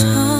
참